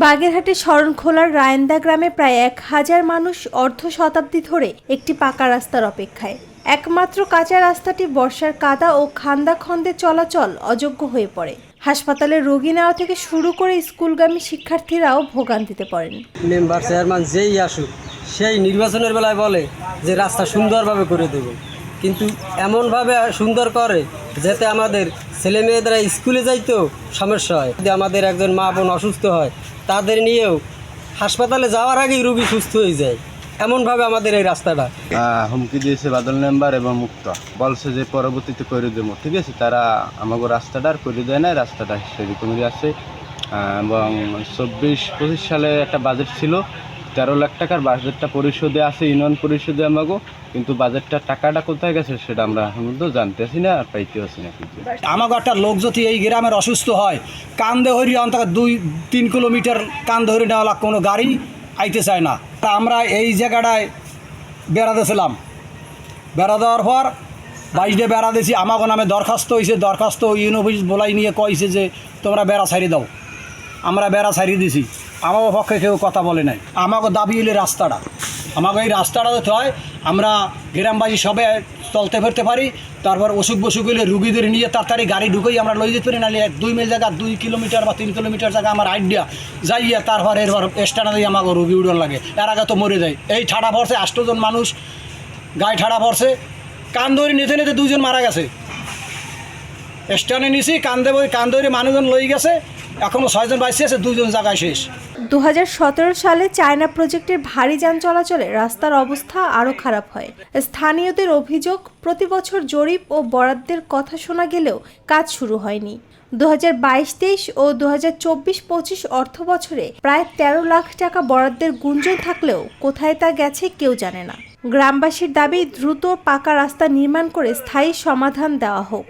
বাগেরহাটের শরণখোলার রায়ন্দা গ্রামে প্রায় এক হাজার মানুষ অর্ধ শতাব্দী ধরে একটি পাকা রাস্তার অপেক্ষায়। একমাত্র কাঁচা রাস্তাটি বর্ষার কাদা ও খান্দা খন্দে চলাচল অযোগ্য হয়ে পড়ে। হাসপাতালে রোগী নেওয়া থেকে শুরু করে স্কুলগামী শিক্ষার্থীরাও ভোগান্তিতে পড়েন। মেম্বার চেয়ারম্যান যেই আসুক, সেই নির্বাচনের বেলায় বলে যে রাস্তা সুন্দরভাবে করে দেব। কিন্তু এমনভাবে সুন্দর করে যাতে আমাদের ছেলে মেয়েদের স্কুলে যাইতেও সমস্যা হয়। যদি আমাদের একজন মা বোন অসুস্থ হয়, তাদের নিয়েও হাসপাতালে যাওয়ার আগেই রুগী সুস্থ হয়ে যায়। এমনভাবে আমাদের এই রাস্তাটা। হুমকি দিয়েছে বাদল মেম্বার এবং মুক্ত। বলছে যে পরবর্তীতে করে দেবো, ঠিক আছে? তারা আমাকে রাস্তাটা আর করে দেয় না রাস্তাটা সেরকমই আছে। এবং চব্বিশ পঁচিশ সালে একটা বাজেট ছিল তেরো লাখ টাকার বাজেটটা পরিশোধে আছে ইউনিয়ন পরিশোধে আমাকে কিন্তু বাজেটটা টাকাটা কোথায় গেছে সেটা আমরা এখন পর্যন্ত জানতেছি না আর পাইতেছি না কিছু। আমাকে একটা লোক যদি এই গ্রামের অসুস্থ হয়, কান্দে হরি অন্তত দুই, তিন কিলোমিটার কান্দে হরি নেওয়া কোনো গাড়ি আইতে চায় না। তা আমরা এই জায়গাটায় বেড়াতেছিলাম বেড়া দেওয়ার পর বাইশ বেড়া দিয়েছি আমাকে নামে দরখাস্ত হয়েছে দরখাস্ত ইউনিভার্স বলাই নিয়ে কইছে যে তোমরা বেড়া ছাড়িয়ে দাও। আমরা বেড়া ছাড়িয়ে দিছি। আমার পক্ষে কেউ কথা বলে নাই। আমাকে দাবি এলে রাস্তাটা। আমাকে এই রাস্তাটা হয়, আমরা গ্রামবাসী সবে চলতে ফিরতে পারি, তারপর অসুখ বসুখ হলে রুগীদের নিয়ে তাড়াতাড়ি গাড়ি ঢুকেই আমরা লই যেতে পারি, নাহলে এক দুই মিল জায়গা, দুই কিলোমিটার বা তিন কিলোমিটার জায়গা আমার আইডিয়া যাইয়া তারপর এরপর স্টানা দিয়ে আমাকে রুগী উড়ন লাগে। এর আগে তো মরে যায়। এই ঠাড়া পড়ছে আষ্টজন মানুষ, গায়ে ঠাড়া পড়ছে। কান ধরে নিতে নিতে দুজন মারা গেছে। স্টানে নিছি কান্দে বই কান মানুষজন লই গেছে। এখনও ছয়জন বাইসে আছে দুজন জায়গায় শেষ। দু হাজার সতেরো সালে চায়না প্রজেক্টের ভারী যান চলাচলে রাস্তার অবস্থা আরও খারাপ হয়। স্থানীয়দের অভিযোগ, প্রতি বছর জরিপ ও বরাদ্দের কথা শোনা গেলেও কাজ শুরু হয়নি। দু হাজার বাইশ তেইশ ও দু হাজার চব্বিশ পঁচিশ অর্থ বছরে প্রায় তেরো লাখ টাকা বরাদ্দের গুঞ্জন থাকলেও কোথায় তা গেছে কেউ জানে না। গ্রামবাসীর দাবি, দ্রুত পাকা রাস্তা নির্মাণ করে স্থায়ী সমাধান দেওয়া হোক।